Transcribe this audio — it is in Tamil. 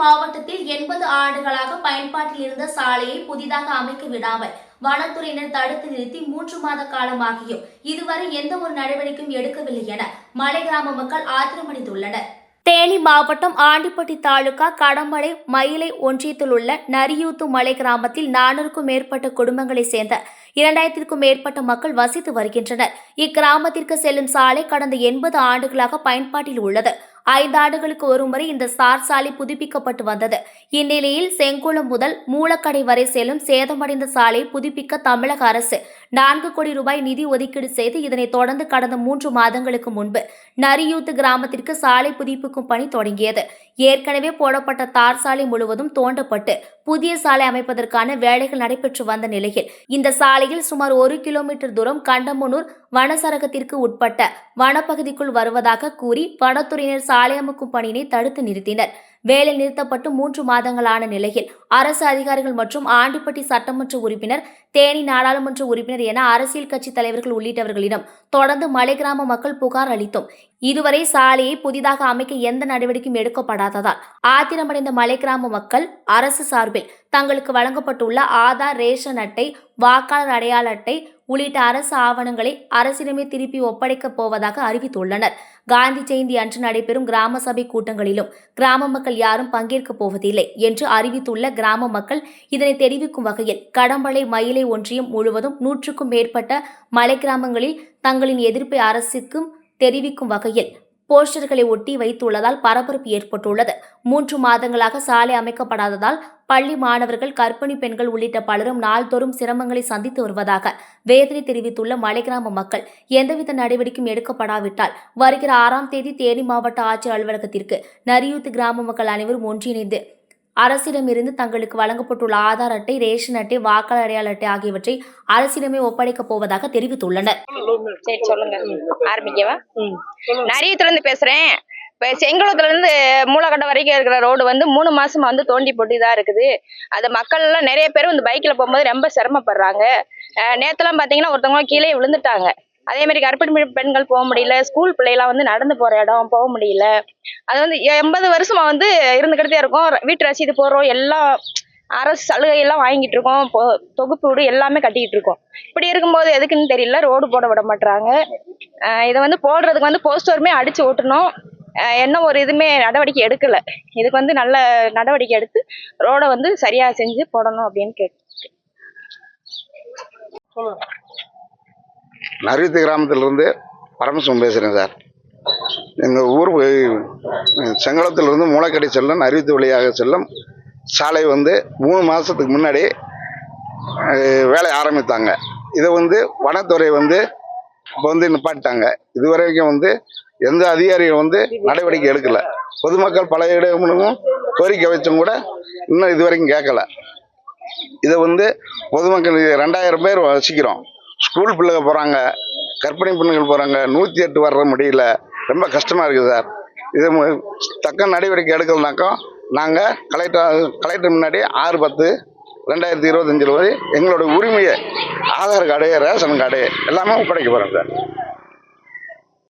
மாவட்டத்தில் எண்பது ஆண்டுகளாக பயன்பாட்டில் இருந்த சாலையை புதிதாக அமைக்க விடாமல் வனத்துறையினர் தடுத்து நிறுத்தி மூன்று மாத காலமாகியும் இதுவரை எந்த ஒரு நடவடிக்கையும் எடுக்கவில்லை என மலை கிராம மக்கள் ஆத்திரமடைந்துள்ளனர் தேனி மாவட்டம் ஆண்டிப்பட்டி தாலுகா கடமலை மயிலை ஒன்றியத்தில் உள்ள நரியூத்து மலை கிராமத்தில் நானூறுக்கும் மேற்பட்ட குடும்பங்களைச் சேர்ந்த இரண்டாயிரத்திற்கும் மேற்பட்ட மக்கள் வசித்து வருகின்றனர். இக்கிராமத்திற்கு செல்லும் சாலை கடந்த எண்பது ஆண்டுகளாக பயன்பாட்டில் உள்ளது. ஐந்து ஆண்டுகளுக்கு ஒருமுறை இந்த சார் சாலை புதுப்பிக்கப்பட்டு வந்தது. இந்நிலையில் செங்குளம் முதல் மூலக்கடை வரை செல்லும் சேதமடைந்த சாலையை புதுப்பிக்க தமிழக அரசு நான்கு கோடி ரூபாய் நிதி ஒதுக்கீடு செய்து இதனைத் தொடர்ந்து கடந்த மூன்று மாதங்களுக்கு முன்பு நரியூத்து கிராமத்திற்கு சாலை புதுப்பிக்கும் பணி தொடங்கியது. ஏற்கனவே போடப்பட்ட தார் சாலை முழுவதும் தோண்டப்பட்டு புதிய சாலை அமைப்பதற்கான வேலைகள் நடைபெற்று வந்த நிலையில் இந்த சாலையில் சுமார் ஒரு கிலோமீட்டர் தூரம் கண்டமனூர் வனசரகத்திற்கு உட்பட்ட வனப்பகுதிக்குள் வருவதாக கூறி வனத்துறையினர் சாலை அமைக்கும் பணியினை தடுத்து நிறுத்தினர். வேலை நிறுத்தப்பட்டு மூன்று மாதங்களான நிலையில் அரசு அதிகாரிகள் மற்றும் ஆண்டிப்பட்டி சட்டமன்ற உறுப்பினர் தேனி நாடாளுமன்ற உறுப்பினர் என அரசியல் கட்சி தலைவர்கள் உள்ளிட்டவர்களிடம் தொடர்ந்து மலை கிராம மக்கள் புகார் அளித்தும் இதுவரை சாலையை புதிதாக அமைக்க எந்த நடவடிக்கையும் எடுக்கப்படாததால் ஆத்திரமடைந்த மலை கிராம மக்கள் அரசு சார்பில் தங்களுக்கு வழங்கப்பட்டுள்ள ஆதார் ரேஷன் அட்டை வாக்காளர் அடையாள அட்டை உள்ளிட்ட அரசு ஆவணங்களை அரசிடமே திருப்பி ஒப்படைக்கப் போவதாக அறிவித்துள்ளனர். காந்தி ஜெயந்தி அன்று நடைபெறும் கிராம சபை கூட்டங்களிலும் கிராம மக்கள் யாரும் பங்கேற்கப் போவதில்லை என்று அறிவித்துள்ள கிராம மக்கள் இதனை தெரிவிக்கும் வகையில் கடம்பளை மயிலை ஒன்றியம் முழுவதும் நூற்றுக்கும் மேற்பட்ட மலை கிராமங்களில் தங்களின் எதிர்ப்பை அரசுக்கும் தெரிவிக்கும் வகையில் போஸ்டர்களை ஒட்டி வைத்துள்ளதால் பரபரப்பு ஏற்பட்டுள்ளது. மூன்று மாதங்களாக சாலை அமைக்கப்படாததால் பள்ளி மாணவர்கள் கர்ப்பிணி பெண்கள் உள்ளிட்ட பலரும் நாள்தோறும் சிரமங்களை சந்தித்து வருவதாக வேதனை தெரிவித்துள்ள மலைகிராம மக்கள் எந்தவித நடவடிக்கையும் எடுக்கப்படாவிட்டால் வருகிற ஆறாம் தேதி தேனி மாவட்ட ஆட்சியர் அலுவலகத்திற்கு நரியூத்து கிராம மக்கள் அனைவரும் ஒன்றிணைந்து அரசிடமிருந்து தங்களுக்கு வழங்கப்பட்டுள்ள ஆதார் அட்டை ரேஷன் அட்டை வாக்காளர் அடையாள அட்டை ஆகியவற்றை அரசிடமே ஒப்படைக்கப் போவதாக தெரிவித்துள்ளனர். சரி சொல்லுங்க. ஆரம்பிக்கவா? நரியத்துல இருந்து பேசுறேன். இப்போ செங்குளத்துல இருந்து மூலக்கட்டை வரைக்கும் இருக்கிற ரோடு வந்து மூணு மாசமா வந்து தோண்டி போட்டு தான் இருக்குது. அது மக்கள் எல்லாம் நிறைய பேர் வந்து பைக்ல போகும்போது ரொம்ப சிரமப்படுறாங்க. அஹ் நேத்தெல்லாம் பாத்தீங்கன்னா ஒருத்தவங்க கீழே விழுந்துட்டாங்க. அதே மாதிரி கர்ப்பிணி பெண்கள் போக முடியல. ஸ்கூல் பிள்ளைலாம் வந்து நடந்து போற இடம் போக முடியல. அது வந்து எண்பது வருஷமா வந்து இருந்துக்கிட்டே இருக்கோம். வீட்டு ரசீது போடுறோம். எல்லாம் அரசு சலுகையெல்லாம் வாங்கிட்டு இருக்கோம். தொகுப்பு வீடு எல்லாமே கட்டிக்கிட்டு இருக்கோம். இப்படி இருக்கும்போது எதுக்குன்னு தெரியல. ரோடு போட விட மாட்டுறாங்க இதை வந்து போடுறதுக்கு வந்து போஸ்டருமே அடிச்சு ஓட்டணும். என்ன ஒரு இதுவுமே நடவடிக்கை எடுக்கல. இதுக்கு வந்து நல்ல நடவடிக்கை எடுத்து ரோடை வந்து சரியா செஞ்சு போடணும் அப்படின்னு கேட்டு நரித்து கிராமத்திலிருந்து பரமசிவம் பேசுகிறேன் சார். எங்கள் ஊர் அஹ், செங்கலத்திலிருந்து மூளைக்கடை செல்லும் நரித்து வழியாக செல்லும் சாலை வந்து மூணு மாதத்துக்கு முன்னாடி வேலை ஆரம்பித்தாங்க. இதை வந்து வனத்துறை வந்து இப்போ வந்து நிப்பாட்டாங்க இது வரைக்கும் வந்து எந்த அதிகாரியும் வந்து நடவடிக்கை எடுக்கல. பொதுமக்கள் பல இடமும் கோரிக்கை வச்சும் கூட இன்னும் இது வரைக்கும் கேட்கல. இதை வந்து பொதுமக்கள் ரெண்டாயிரம் பேர் வசிக்கிறோம். ஸ்கூல் பிள்ளைங்க போகிறாங்க கர்ப்பிணி பெண்கள் போகிறாங்க நூற்றி எட்டு வர முடியல. ரொம்ப கஷ்டமாக இருக்குது சார். இது தக்க நடவடிக்கை எடுக்கலனாக்கா நாங்கள் கலெக்டர் கலெக்டர் முன்னாடி ஆறு பத்து ரெண்டாயிரத்தி இருபத்தஞ்சில் போய் எங்களோட உரிமையை ஆதார் கார்டு ரேஷன் கார்டு எல்லாமே ஒப்படைக்க போகிறோம் சார்.